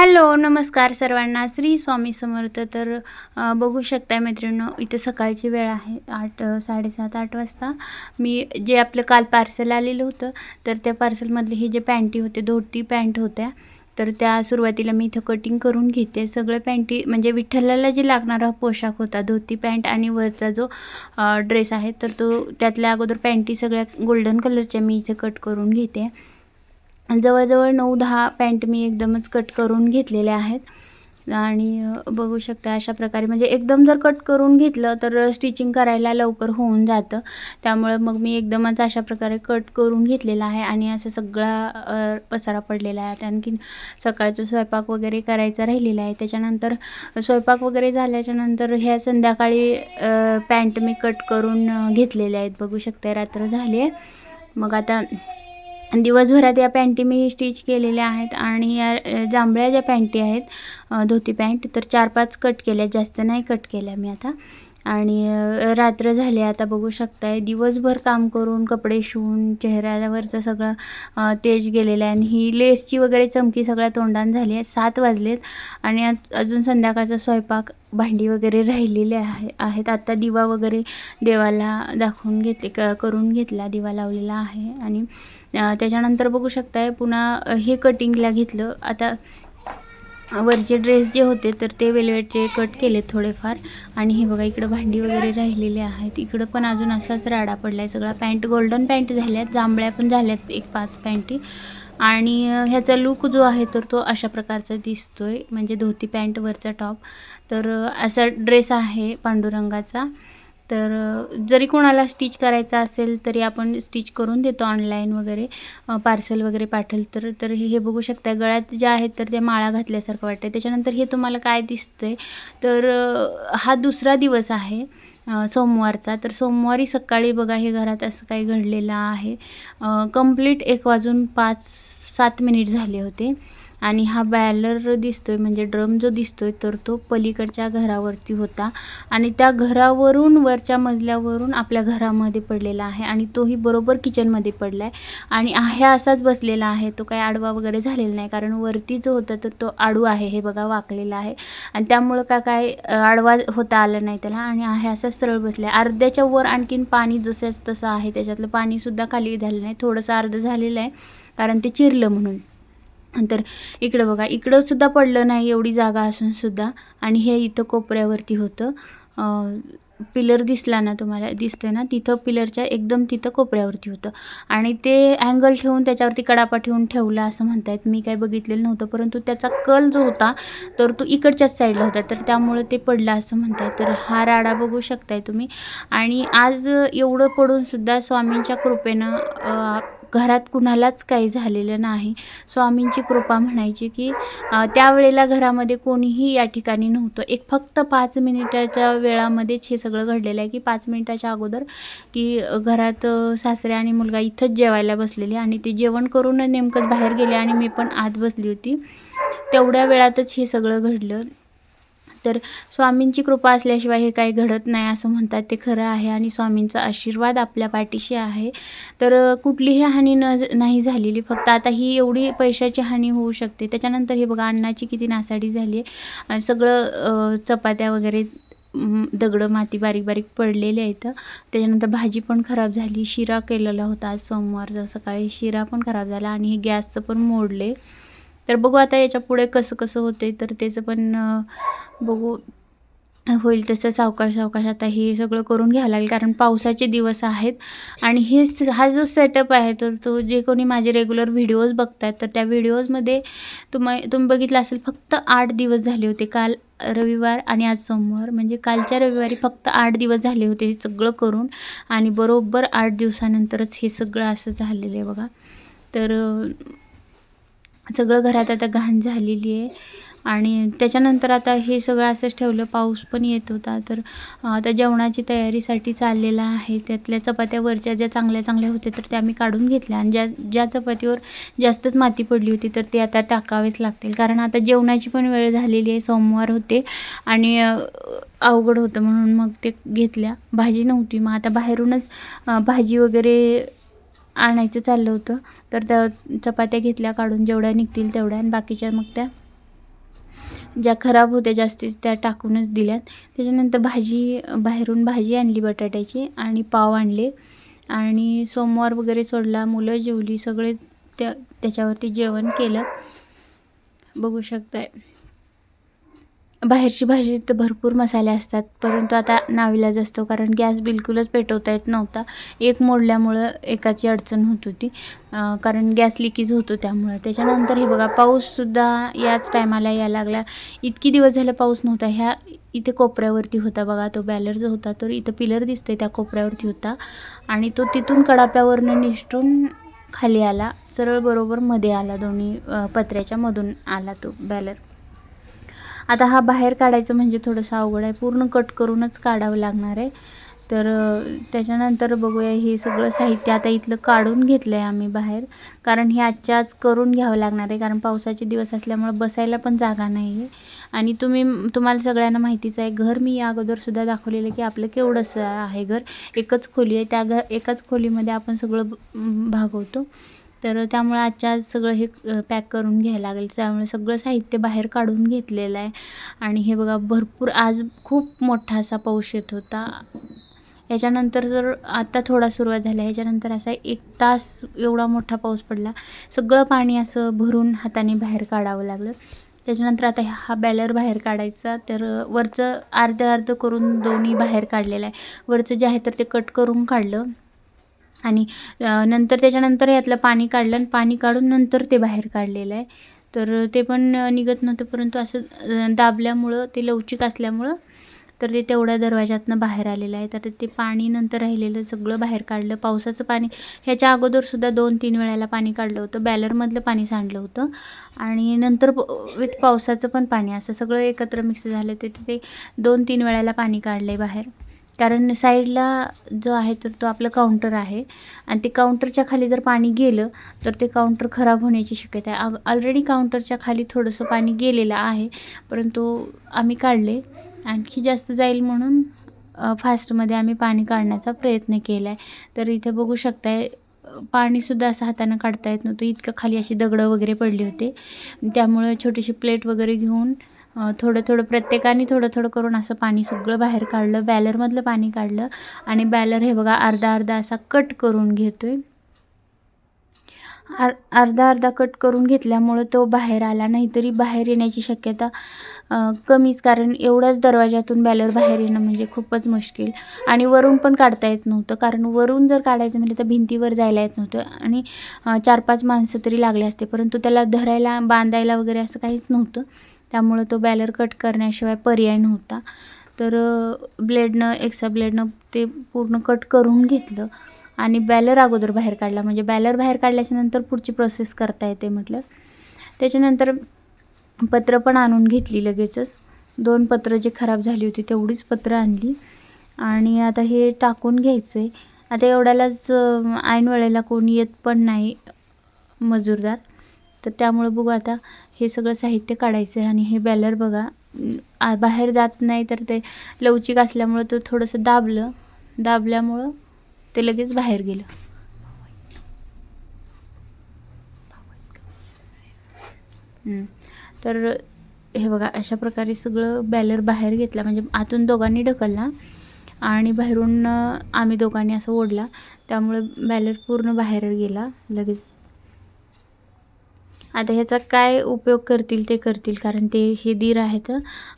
Hello नमस्कार सर्वांना. श्री स्वामी समर्थ. तर बघू शकताय मैत्रिणी इथं सकाळची वेळ आहे आठ साडेसात आठ वाजता. मी जे आपलं काल पार्सल आलेलं होतं तर त्या पार्सलमधले हे जे पॅन्टी होते धोती पॅन्ट होत्या तर त्या सुरुवातीला मी इथं कटिंग करून घेते. सगळं पॅन्टी म्हणजे विठ्ठलाला जे लागणारा पोशाख होता धोती पॅन्ट आणि वरचा जो ड्रेस आहे तर तो त्यातल्या अगोदर पॅन्टी सगळ्या गोल्डन कलरच्या मी इथे कट करून घेते. जवळजवळ नऊ दहा पॅन्ट मी एकदमच कट करून घेतलेल्या आहेत. आणि बघू शकता अशा प्रकारे म्हणजे एकदम जर कट करून घेतलं तर स्टिचिंग करायला लवकर होऊन जातं. त्यामुळं मग मी एकदमच अशा प्रकारे कट करून घेतलेला आहे आणि असं सगळा पसारा पडलेला आहे. आणखीन सकाळचं स्वयंपाक वगैरे करायचा राहिलेला आहे. त्याच्यानंतर स्वयंपाक वगैरे झाल्याच्यानंतर ह्या संध्याकाळी पॅन्ट मी कट करून घेतलेल्या आहेत. बघू शकता रात्र झाली आहे. मग आता दिवसभरात या पॅन्टी मी स्टिच केलेल्या आहेत आणि या जांभळ्या ज्या पॅन्टी आहेत धोती पॅन्ट तर चार पाच कट केल्या जास्त नाही कट केल्या मी आता. आणि रात्र झाली. आता बघू शकताय दिवसभर काम करून कपडे शिवून चेहऱ्यावरचं सगळं तेज गेलेलं आहे. आणि ही लेसची वगैरे चमकी सगळ्या तोंडान झाली आहे सात वाजलेत आणि अजून संध्याकाळचा स्वयंपाक भांडी वगैरे राहिलेले आहे आहेत. आत्ता दिवा वगैरे देवाला दाखवून घेतले क करून घेतला दिवा लावलेला आहे. आणि त्याच्यानंतर बघू शकताय पुन्हा हे कटिंगला घेतलं. आता वरचे ड्रेस जे होते तर ते वेलवेटचे कट केले थोडेफार. आणि हे बघा इकडं भांडी वगैरे राहिलेले आहेत. इकडं पण अजून असाच राडा पडला आहे सगळा पॅन्ट गोल्डन पॅन्ट झाल्यात. जांभळ्या पण झाल्यात एक पाच पॅन्टी आणि ह्याचा लूक जो आहे तर तो अशा प्रकारचा दिसतो आहे म्हणजे धोती पॅन्ट वरचा टॉप तर असा ड्रेस आहे पांडुरंगाचा. तर जरी कोणाला स्टिच करायचा असेल तरी आपण स्टिच करून देतो ऑनलाईन वगैरे पार्सल वगैरे पाठवलं तर तर हे बघू शकता गळ्यात ज्या आहेत तर त्या माळा घातल्यासारखं वाटतं त्याच्यानंतर हे तुम्हाला काय दिसतंय? तर हा दुसरा दिवस आहे सोमवारचा. तर सोमवारी सकाळी बघा हे घरात असं काही घडलेलं आहे. कंप्लीट एक वाजून पाच सात मिनिट झाले होते. आणि हा बॅलर दिसतोय म्हणजे ड्रम जो दिसतोय तर तो पलीकडच्या घरावरती होता. आणि त्या घरावरून वरच्या मजल्यावरून आपल्या घरामध्ये पडलेला आहे आणि तोही बरोबर किचनमध्ये पडला आहे आणि आहे असाच बसलेला आहे. तो काही आडवा वगैरे झालेला नाही कारण वरती जो होता तर तो आडू आहे हे बघा वाकलेला आहे. आणि त्यामुळं का काय आडवा होता आला नाही त्याला. आणि आहे असाच सरळ बसला आहे अर्ध्याच्या वर आणखीन पाणी जसंच तसं आहे त्याच्यातलं पाणीसुद्धा खाली झालं नाही. थोडंसं अर्धं झालेलं आहे कारण ते चिरलं म्हणून. नंतर इकडं बघा इकडं सुद्धा पडलं नाही एवढी जागा असून सुद्धा. आणि हे इथं कोपऱ्यावरती होतं. पिलर दिसला ना तुम्हाला दिसतोय ना? तिथं पिलरच्या एकदम तिथं कोपऱ्यावरती होतं. आणि ते अँगल ठेवून त्याच्यावरती कडापा ठेवून ठेवला असं म्हणतायत. मी काय बघितलेलं नव्हतं परंतु त्याचा कल जो होता तर तो इकडच्याच साईडला होता. तर त्यामुळं ते पडलं असं म्हणतायत. तर हा राडा बघू शकताय तुम्ही. आणि आज एवढं पडूनसुद्धा स्वामींच्या कृपेनं घरात कुणालाच काही झालेलं नाही. स्वामींची कृपा म्हणायची की त्यावेळेला घरामध्ये कोणीही या ठिकाणी नव्हतं. एक फक्त पाच मिनिटाच्या वेळामध्येच हे सगळं घडलेलं आहे की पाच मिनिटाच्या अगोदर की घरात सासरे आणि मुलगा इथंच जेवायला बसलेले आणि ते जेवण करून नेमकंच बाहेर गेले आणि मी पण आत बसली होती. तेवढ्या वेळातच हे सगळं घडलं. तर स्वामींची कृपा असल्याशिवाय हे काही घडत नाही असं म्हणतात. ते खरं आहे आणि स्वामींचा आशीर्वाद आपल्या पाठीशी आहे. तर कुठलीही हानी न नाही झालेली. फक्त आता ही एवढी पैशाची हानी होऊ शकते. त्याच्यानंतर हे बघा अन्नाची किती नासाडी झाली आहे. सगळं चपात्या वगैरे दगडं माती बारीक बारीक पडलेले आहेत. त्याच्यानंतर भाजी पण खराब झाली. शिरा केलेला होता आज सोमवारचा सकाळी शिरा पण खराब झाला आणि हे गॅसचं पण मोडले तर बघू आता याच्यापुढे कसं कसं होते तर त्याचं पण बघू. होईल तसं सावकाश सावकाश आता हे सगळं करून घ्यावं लागेल. कारण पावसाचे दिवस आहेत. आणि हे हा जो सेटअप आहे तर तो जे कोणी माझे रेग्युलर व्हिडिओज बघतात तर त्या व्हिडिओजमध्ये तुम्ही तुम्ही बघितलं असेल फक्त आठ दिवस झाले होते. काल रविवार आणि आज सोमवार. म्हणजे कालच्या रविवारी फक्त आठ दिवस झाले होते हे सगळं करून. आणि बरोबर आठ दिवसानंतरच हे सगळं असं झालेलं आहे बघा. तर सगळं घरात आता घाण झालेली आहे. आणि त्याच्यानंतर आता हे सगळं असंच ठेवलं. पाऊस पण येत होता. तर आता जेवणाची तयारीसाठी चाललेला आहे. त्यातल्या चपात्या वरच्या ज्या चांगल्या चांगल्या होत्या तर त्या मी काढून घेतल्या. आणि ज्या ज्या चपातीवर जास्तच माती पडली होती तर ते आता टाकावेच लागतील. कारण आता जेवणाची पण वेळ झालेली आहे. सोमवार होते. आणि अवघड होतं म्हणून मग ते घेतल्या. भाजी नव्हती. मग आता बाहेरूनच भाजी वगैरे आणायचं चाललं होतं. तर त्या चपात्या घेतल्या काढून जेवढ्या निघतील तेवढ्या आणि बाकीच्या मग त्या ज्या खराब होत्या जास्तीत त्या टाकूनच दिल्यात. त्याच्यानंतर भाजी बाहेरून भाजी आणली बटाट्याची आणि पाव आणले. आणि सोमवार वगैरे सोडला मुलं जेवली सगळे त्या त्याच्यावरती जेवण केलं. बघू शकताय. बाहेरची भाजी तर भरपूर मसाले असतात परंतु आता नाविलाज असतो कारण गॅस बिलकुलच पेटवता येत नव्हता. एक मोडल्यामुळं एकाची अडचण होत होती. कारण गॅस लिकेज होतो त्यामुळं. त्याच्यानंतर हे बघा पाऊससुद्धा याच टायमाला यायला लागला. इतकी दिवस झाले पाऊस नव्हता. ह्या इथे कोपऱ्यावरती होता बघा तो बॅलर जो होता तर इथं पिलर दिसतंय त्या कोपऱ्यावरती होता. आणि तो तिथून कडाप्यावरनं निष्ठून खाली आला. सरळ बरोबर मध्ये आला दोन्ही पत्र्याच्या मधून आला तो बॅलर. आता हा बाहेर काढायचं म्हणजे थोडंसं अवघड आहे. पूर्ण कट करूनच काढावं लागणार आहे. तर त्याच्यानंतर बघूया हे सगळं साहित्य आता इथलं काढून घेतलं आहे आम्ही बाहेर. कारण हे आजच्या आज करून घ्यावं लागणार आहे. कारण पावसाचे दिवस असल्यामुळे बसायला पण जागा नाही आहे आणि तुम्ही तुम्हाला सगळ्यांना माहितीच आहे घर मी या अगोदरसुद्धा दाखवलेलं की आपलं केवढंसं आहे घर. एकच खोली आहे. त्या घ एकाच खोलीमध्ये आपण सगळं भागवतो. तर त्यामुळे आजच्या आज सगळं हे पॅक करून घ्यायला लागेल. त्यामुळे सगळं साहित्य बाहेर काढून घेतलेलं आहे. आणि हे बघा भरपूर आज खूप मोठा असा पाऊस येत होता. याच्यानंतर जर आता थोडा सुरुवात झाला ह्याच्यानंतर असा एक तास एवढा मोठा पाऊस पडला. सगळं पाणी असं भरून हाताने बाहेर काढावं लागलं. त्याच्यानंतर आता हा बॅलर बाहेर काढायचा. तर वरचं अर्धं अर्धं करून दोन्ही बाहेर काढलेलं आहे. वरचं जे आहे तर ते कट करून काढलं. आणि नंतर त्याच्यानंतर यातलं पाणी काढलं आणि पाणी काढून नंतर ते बाहेर काढलेलं आहे. तर ते पण निघत नव्हतं परंतु असं दाबल्यामुळं ते लवचिक असल्यामुळं तर ते तेवढ्या दरवाजातनं बाहेर आलेलं आहे. तर ते पाणी नंतर राहिलेलं सगळं बाहेर काढलं. पावसाचं पाणी ह्याच्या अगोदरसुद्धा दोन तीन वेळेला पाणी काढलं होतं. बॅलरमधलं पाणी सांडलं होतं. आणि नंतर विथ पावसाचं पण पाणी असं सगळं एकत्र मिक्स झालं. ते ते दोन तीन वेळेला पाणी काढलं आहे बाहेर. कारण साईडला जो आहे तर तो आपलं काउंटर आहे. आणि ते काउंटरच्या खाली जर पाणी गेलं तर ते काउंटर खराब होण्याची शक्यता आहे. ऑलरेडी काउंटरच्या खाली थोडंसं पाणी गेलेलं आहे परंतु आम्ही काढले. आणखी जास्त जाईल म्हणून फास्टमध्ये आम्ही पाणी काढण्याचा प्रयत्न केला आहे तर इथे बघू शकताय पाणीसुद्धा असं हातानं काढता येत नव्हतं. इतकं खाली अशी दगडं वगैरे पडली होते. त्यामुळे छोटीशी प्लेट वगैरे घेऊन थोडं थोडं प्रत्येकाने थोडं थोडं करून असं पाणी सगळं बाहेर काढलं बॅलरमधलं पाणी काढलं आणि बॅलर हे बघा अर्धा अर्धा असा कट करून घेतोय. आर अर्धा अर्धा कट करून घेतल्यामुळं तो बाहेर आला नाहीतरी बाहेर येण्याची शक्यता कमीच कारण एवढ्याच दरवाजातून बॅलर बाहेर येणं म्हणजे खूपच मुश्किल. आणि वरून पण काढता येत नव्हतं कारण वरून जर काढायचं म्हणजे तर भिंतीवर जायला येत नव्हतं आणि चार पाच माणसं तरी लागले असते परंतु त्याला धरायला बांधायला वगैरे असं काहीच नव्हतं. त्यामुळं तो बॅलर कट करण्याशिवाय पर्याय नव्हता. तर ब्लेडनं एक्सा ब्लेडनं ते पूर्ण कट करून घेतलं आणि बॅलर अगोदर बाहेर काढला. म्हणजे बॅलर बाहेर काढल्याच्या नंतर पुढची प्रोसेस करता येते म्हटलं. त्याच्यानंतर पत्र पण आणून घेतली लगेचच. दोन पत्र जे खराब झाली होती तेवढीच पत्र आणली. आणि आता हे टाकून घ्यायचं आहे आता एवढ्यालाच ऐन वेळेला कोणी येत पण नाही मजूरदार. तर त्यामुळं बघू आता हे सगळं साहित्य काढायचं आहे आणि हे बॅलर बघा. बाहेर जात नाही तर ते लवचिक असल्यामुळं तो थोडंसं दाबलं. दाबल्यामुळं ते लगेच बाहेर गेलं. तर हे बघा अशा प्रकारे सगळं बॅलर बाहेर घेतला. म्हणजे आतून दोघांनी ढकलला आणि बाहेरून आम्ही दोघांनी असं ओढला. त्यामुळे बॅलर पूर्ण बाहेर गेला. लगेच आता ह्याचा काय उपयोग करतील ते करतील कारण ते हे दीर आहेत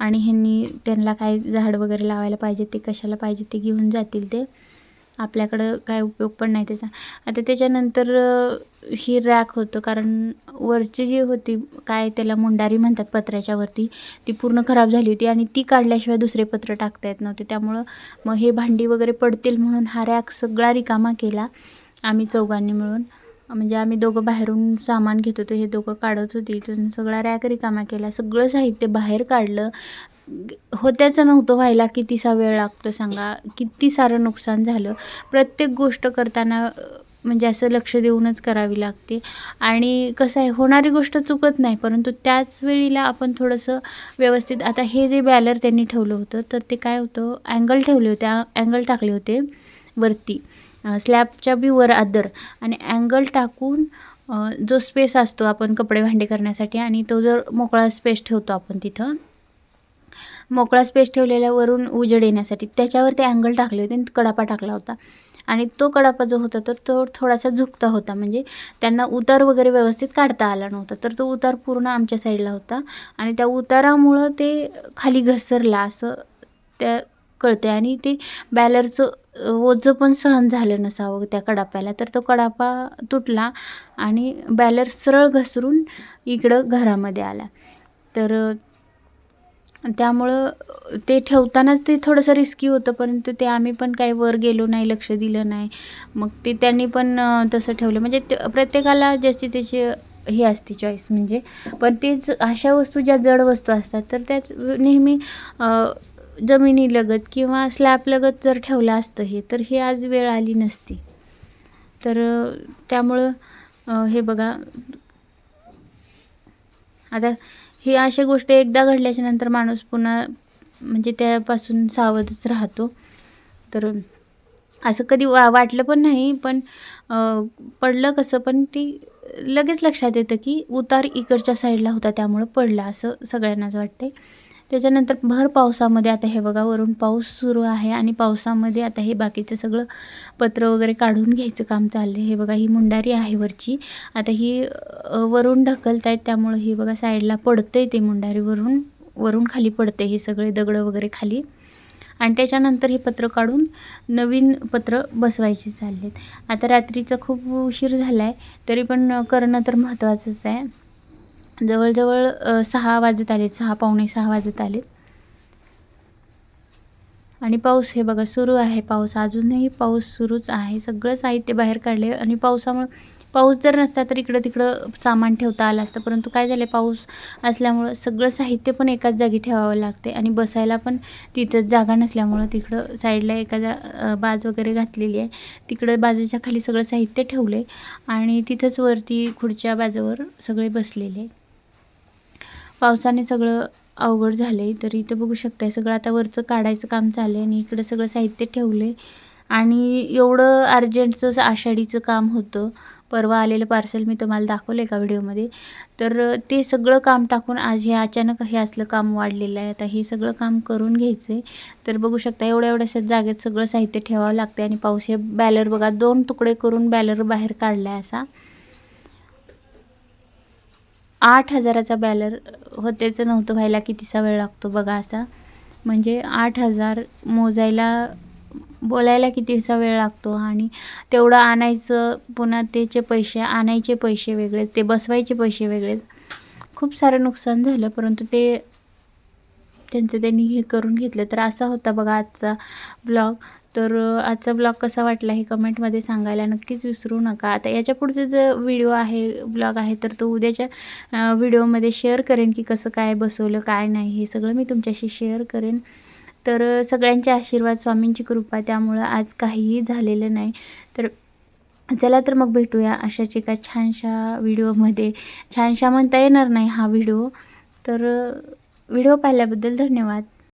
आणि ह्यांनी त्यांना काय झाड वगैरे लावायला पाहिजे ते कशाला पाहिजे ते घेऊन जातील ते. आपल्याकडं काय उपयोग पण नाही त्याचा. आता त्याच्यानंतर ही रॅक होतं कारण वरची जी होती काय त्याला मुंडारी म्हणतात पत्र्याच्या वरती ती पूर्ण खराब झाली होती आणि ती काढल्याशिवाय दुसरे पत्र टाकता येत नव्हते. त्यामुळं मग हे भांडी वगैरे पडतील म्हणून हा रॅक सगळा रिकामा केला आम्ही चौघांनी मिळून. म्हणजे आम्ही दोघं बाहेरून सामान घेत होतो हे दोघं काढत होती. इथून सगळा रॅक रिकामा केला सगळं साहित्य बाहेर काढलं. होत्याचं नव्हतं व्हायला कितीसा वेळ लागतो सांगा. किती सारं नुकसान झालं. प्रत्येक गोष्ट करताना म्हणजे असं लक्ष देऊनच करावी लागते. आणि कसं आहे होणारी गोष्ट चुकत नाही. परंतु त्याच वेळीला आपण थोडंसं व्यवस्थित आता हे जे बॅलर त्यांनी ठेवलं होतं तर ते काय होतं अँगल ठेवले होते अँगल टाकले होते वरती. स्लॅबच्या बी वर आदर आणि अँगल टाकून जो स्पेस असतो आपण कपडे भांडे करण्यासाठी आणि तो जर मोकळा स्पेस ठेवतो आपण तिथं मोकळा स्पेस ठेवलेल्या वरून उजेड येण्यासाठी त्याच्यावर ते अँगल टाकले होते आणि कडापा टाकला होता. आणि तो कडापा जो होता तर तो थोडासा झुकता होता म्हणजे त्यांना उतार वगैरे व्यवस्थित काढता आला नव्हता. तर तो उतार पूर्ण आमच्या साईडला होता आणि त्या उतारामुळं ते खाली घसरला असं त्या कळते आणि ते बॅलरचं ओझं पण सहन झालं नसावं त्या कडाप्याला तर तो कडापा तुटला आणि बॅलर सरळ घसरून इकडं घरामध्ये आला. तर त्यामुळं ते ठेवतानाच ते थोडंसं रिस्की होतं परंतु ते आम्ही पण काही वर गेलो नाही लक्ष दिलं नाही. मग ते त्यांनी पण तसं ठेवलं. म्हणजे प्रत्येकाला ज्याची त्याची हे असते चॉईस म्हणजे. पण तेच अशा वस्तू ज्या जड वस्तू असतात तर त्या नेहमी जमिनीलगत किंवा स्लॅबलगत जर ठेवलं असतं हे तर हे आज वेळ आली नसती. तर त्यामुळं हे बघा. आता ही अशा गोष्टी एकदा घडल्याच्या नंतर माणूस पुन्हा म्हणजे त्यापासून सावधच राहतो. तर असं कधी वा वाटलं पण नाही पण पडलं कसं पण ती लगेच लक्षात येतं की उतार इकडच्या साईडला होता त्यामुळं पडला असं सगळ्यांनाच वाटते त्याच्यानंतर भर पावसामध्ये आता हे बघा वरून पाऊस सुरू आहे आणि पावसामध्ये आता हे बाकीचं सगळं पत्र वगैरे काढून घ्यायचं काम चाललं हे बघा ही मुंडारी आहे वरची. आता ही वरून ढकलत आहेत त्यामुळं ही बघा साईडला पडतंय ते मुंडारी वरून. वरून खाली पडते हे सगळे दगडं वगैरे खाली. आणि त्याच्यानंतर हे पत्र काढून नवीन पत्र बसवायचे चाललेत. आता रात्रीचा खूप उशीर झाला आहे तरी पण करणं तर महत्त्वाचंच आहे. जवळजवळ सहा वाजत आलेत सहा पावणे सहा वाजत आलेत. आणि पाऊस हे बघा सुरू आहे पाऊस. अजूनही पाऊस सुरूच आहे. सगळं साहित्य बाहेर काढले आणि पावसामुळं पाऊस जर नसता तर इकडं तिकडं सामान ठेवता आलं असतं. परंतु काय झालं पाऊस असल्यामुळं सगळं साहित्य पण एकाच जागी ठेवावं लागते आणि बसायला पण तिथं जागा नसल्यामुळं तिकडं साईडला एका जा बाज वगैरे घातलेली आहे. तिकडं बाजूच्या खाली सगळं साहित्य ठेवले आणि तिथंच वरती खुर्च्या बाजूवर सगळे बसलेले पावसाने सगळं अवघड झालं आहे तर इथं बघू शकताय. सगळं आता वरचं काढायचं काम चाललं आहे आणि इकडं सगळं साहित्य ठेवले आणि एवढं अर्जंटचं आषाढीचं काम होतं. परवा आलेलं पार्सल मी तुम्हाला दाखवलं एका व्हिडिओमध्ये? तर ते सगळं काम टाकून आज हे अचानक हे असलं काम वाढलेलं आहे. आता हे सगळं काम करून घ्यायचं आहे तर बघू शकता एवढ्या एवढ्याशा जागेत सगळं साहित्य ठेवावं लागतं आणि पाऊस हे बॅलर बघा दोन तुकडे करून बॅलर बाहेर काढला आहे असा. आठ हजाराचा बॅलर होतेच नव्हतं व्हायला कितीसा वेळ लागतो बघा असा. म्हणजे आठ हजार मोजायला बोलायला कितीसा वेळ लागतो आणि तेवढं आणायचं पुन्हा त्याचे पैसे आणायचे पैसे वेगळेच ते बसवायचे पैसे वेगळेच. खूप सारं नुकसान झालं परंतु ते त्यांचं त्यांनी हे करून घेतलं. तर असा होता बघा आजचा ब्लॉग. तर आजचा ब्लॉग कसा वाटला हे कमेंटमध्ये सांगायला नक्कीच विसरू नका. आता याच्या पुढचे जे व्हिडिओ आहे ब्लॉग आहे तर तो उद्याच्या व्हिडिओमध्ये शेअर करेन की कसं काय बसवलं काय नाही हे सगळं मी तुमच्याशी शेअर करेन. तर सगळ्यांचे आशीर्वाद स्वामींची कृपा त्यामुळं आज काहीही झालेलं नाही. तर चला तर मग भेटूया अशाच एका छानशा व्हिडिओमध्ये. छानशा म्हणता येणार नाही हा व्हिडिओ. तर व्हिडिओ पाहिल्याबद्दल धन्यवाद.